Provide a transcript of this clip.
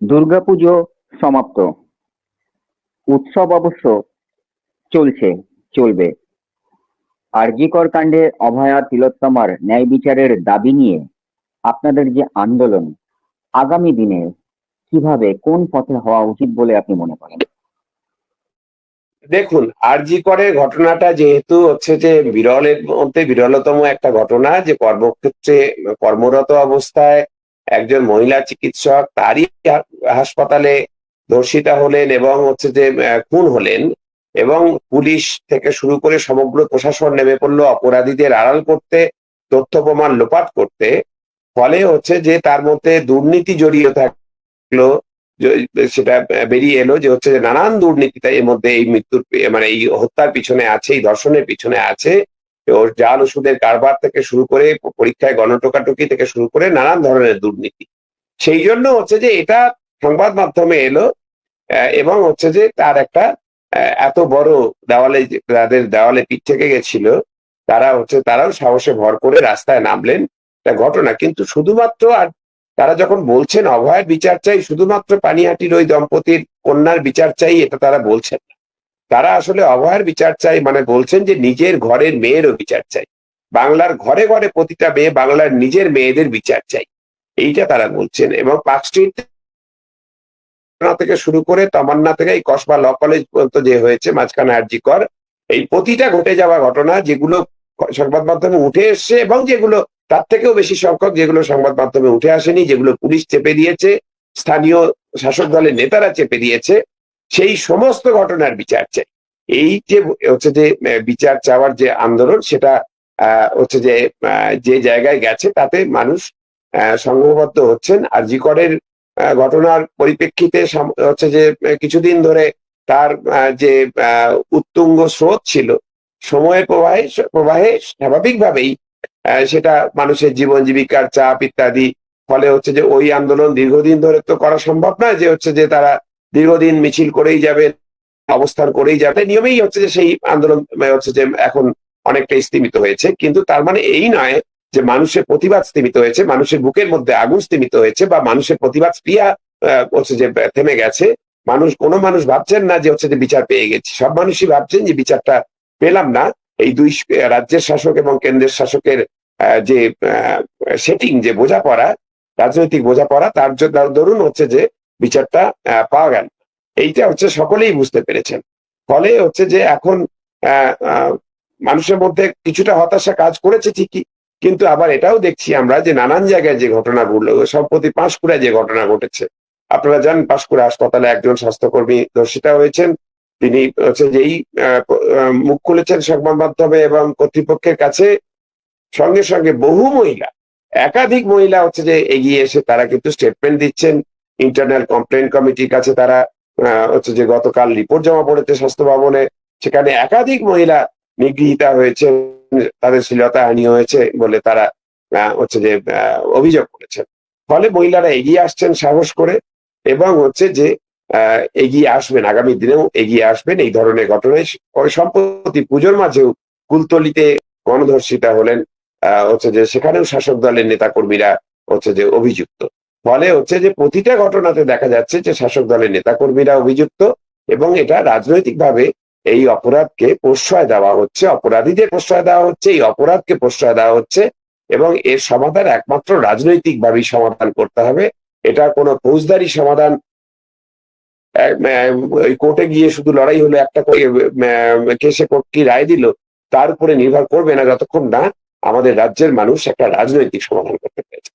দুর্গাপুজো সমাপ্ত। উৎসব অবশ্য চলছে, চলবে। আরজিকর কাণ্ডে অভয়া তিলোত্তমার ন্যায় বিচারের দাবি নিয়ে আপনাদের যে আন্দোলন, আগামী দিনে কীভাবে কোন পথে হওয়া উচিত বলে আপনি মনে করেন? দেখুন আরজি করে ঘটনাটা যেহেতু হচ্ছে যে বিরলের মধ্যে বিরলতম একটা ঘটনা, যে কর্মক্ষেত্রে কর্মরত অবস্থায় একজন মহিলা চিকিৎসক, তারই হাসপাতালে ধর্ষিতা হলেন এবং হচ্ছে যে খুন হলেন এবং পুলিশ থেকে শুরু করে সমগ্র প্রশাসন নেমে পড়ল অপরাধীদের আড়াল করতে, তথ্য প্রমাণ লোপাট করতে। ফলে হচ্ছে যে, তার মধ্যে দুর্নীতি জড়িয়ে থাকল সেটা বেরিয়ে এলো যে, হচ্ছে যে, নানান দুর্নীতি এর মধ্যে এই মৃত্যুর মানে এই হত্যার পিছনে আছে, এই ধর্ষণের পিছনে আছে। ওর জাল ওষুধের কারবার থেকে শুরু করে পরীক্ষায় গণটোকাটুকি থেকে শুরু করে নানান ধরনের দুর্নীতি সেই জন্য হচ্ছে যে এটা সংবাদ মাধ্যমে এলো এবং হচ্ছে যে তার একটা এত বড় দেওয়ালে তাদের দেওয়ালে পিঠ থেকে গেছিল, তারা হচ্ছে, তারাও সাহসে ভর করে রাস্তায় নামলেন একটা ঘটনা কিন্তু শুধুমাত্র আর তারা যখন বলছেন, অভয়ের বিচার চাই, শুধুমাত্র পানিহাটির ওই দম্পতির কন্যার বিচার চাই, এটা তারা বলছেন না। তারা আসলে অভয়ের বিচার চাই মানে বলছেন যে নিজের ঘরের মেয়েরও বিচার চাই বাংলার ঘরে ঘরে প্রতিটা মেয়ে বাংলার নিজের মেয়েদের বিচার চাই এইটা তারা বলছেন এবং পার্ক স্ট্রিট থেকে শুরু করে তমান্না থেকে এই কসবা ল কলেজ পর্যন্ত যে হয়েছে, মাঝখানে আরজি কর, এই প্রতিটা ঘটে যাওয়া ঘটনা যেগুলো সংবাদ মাধ্যমে উঠে এসছে এবং যেগুলো তার থেকেও বেশি সংখ্যক যেগুলো সংবাদ মাধ্যমে উঠে আসেনি, যেগুলো পুলিশ চেপে দিয়েছে, স্থানীয় শাসক দলের নেতারা চেপে দিয়েছে সেই সমস্ত ঘটনার বিচার চাই। এই যে হচ্ছে যে বিচার চাওয়ার যে আন্দোলন, সেটা হচ্ছে যে যে জায়গায় গেছে, তাতে মানুষ সংঘবদ্ধ হচ্ছেন। আর জিকরের ঘটনার পরিপ্রেক্ষিতে হচ্ছে যে কিছুদিন ধরে তার যে উত্তুঙ্গ স্রোত ছিল, সময়ের প্রবাহে প্রবাহে স্বাভাবিকভাবেই সেটা মানুষের জীবন জীবিকার চাপ ইত্যাদি, ফলে হচ্ছে যে ওই আন্দোলন দীর্ঘদিন ধরে তো করা সম্ভব নয় যে হচ্ছে যে তারা দীর্ঘদিন মিছিল করেই যাবে, অবস্থান করেই যাবে। নিয়মেই হচ্ছে যে সেই আন্দোলন হচ্ছে যে এখন অনেকটা স্তীমিত হয়েছে। কিন্তু তার মানে এই নয় যে মানুষের প্রতিবাদ স্তীমিত হয়েছে, মানুষের বুকের মধ্যে আগুন স্তীমিত হয়েছে বা মানুষের প্রতিবাদ ক্রিয়া হচ্ছে যে থেমে গেছে। মানুষ, কোনো মানুষ ভাবছেন না যে হচ্ছে যে বিচার পেয়ে গেছি। সব মানুষই ভাবছেন যে বিচারটা পেলাম না। এই দুই রাজ্যের শাসক এবং কেন্দ্রের শাসকের যে সেটিং যে বোঝাপড়া, রাজনৈতিক বোঝাপড়া, তার জন্য দরুন হচ্ছে যে বিচারটা পাওয়া গেল। এইটা হচ্ছে সকলেই বুঝতে পেরেছেন। ফলে হচ্ছে যে এখন মানুষের মধ্যে কিছুটা হতাশা কাজ করেছে ঠিকই, কিন্তু আবার এটাও দেখছি আমরা যে নানান জায়গায় যে ঘটনাগুলো সম্প্রতি পাঁশকুড়ায় যে ঘটনা ঘটেছে। আপনারা জানেন পাঁশকুড়া হাসপাতালে একজন স্বাস্থ্যকর্মী ধর্ষিতা হয়েছেন। তিনি হচ্ছে যেই মুখ খুলেছেন সংবাদ মাধ্যমে এবং কর্তৃপক্ষের কাছে। সঙ্গে সঙ্গে বহু মহিলা, একাধিক মহিলা হচ্ছে যে এগিয়ে এসে তারা কিন্তু স্টেটমেন্ট দিচ্ছেন। ইন্টারনাল কমপ্লেন কমিটির কাছে তারা হচ্ছে যে গতকাল রিপোর্ট জমা পড়েছে স্বাস্থ্য ভবনে, সেখানে একাধিক মহিলা নিগৃহীতা হয়েছে, তাদের শ্লীলতা হানি হয়েছে বলে তারা হচ্ছে যে অভিযোগ করেছেন। ফলে মহিলারা এগিয়ে আসছেন সাহস করে এবং হচ্ছে যে এগিয়ে আসবেন, আগামী দিনেও এগিয়ে আসবেন এই ধরনের ঘটনায়। সম্প্রতি পুজোর মাঝেও কুলতলিতে গণধর্ষিতা হলেন হচ্ছে যে সেখানেও শাসক দলের নেতাকর্মীরা হচ্ছে যে অভিযুক্ত। ফলে হচ্ছে যে প্রতিটা ঘটনাতে দেখা যাচ্ছে যে শাসক দলের নেতাকর্মীরা অভিযুক্ত এবং এটা রাজনৈতিকভাবে এই অপরাধকে প্রশ্রয় দেওয়া হচ্ছে, অপরাধীদের প্রশ্রয় দেওয়া হচ্ছে, এই অপরাধকে প্রশ্রয় দেওয়া হচ্ছে এবং এর সমাধান একমাত্র রাজনৈতিক ভাবেই সমাধান করতে হবে। এটা কোনো ফৌজদারি সমাধান ওই কোর্টে গিয়ে শুধু লড়াই হলো, একটা কেসে কোর্ট কি রায় দিল, তার উপরে নির্ভর করবে না, যতক্ষণ না আমাদের রাজ্যের মানুষ একটা রাজনৈতিক সমাধান করতে পেরেছে।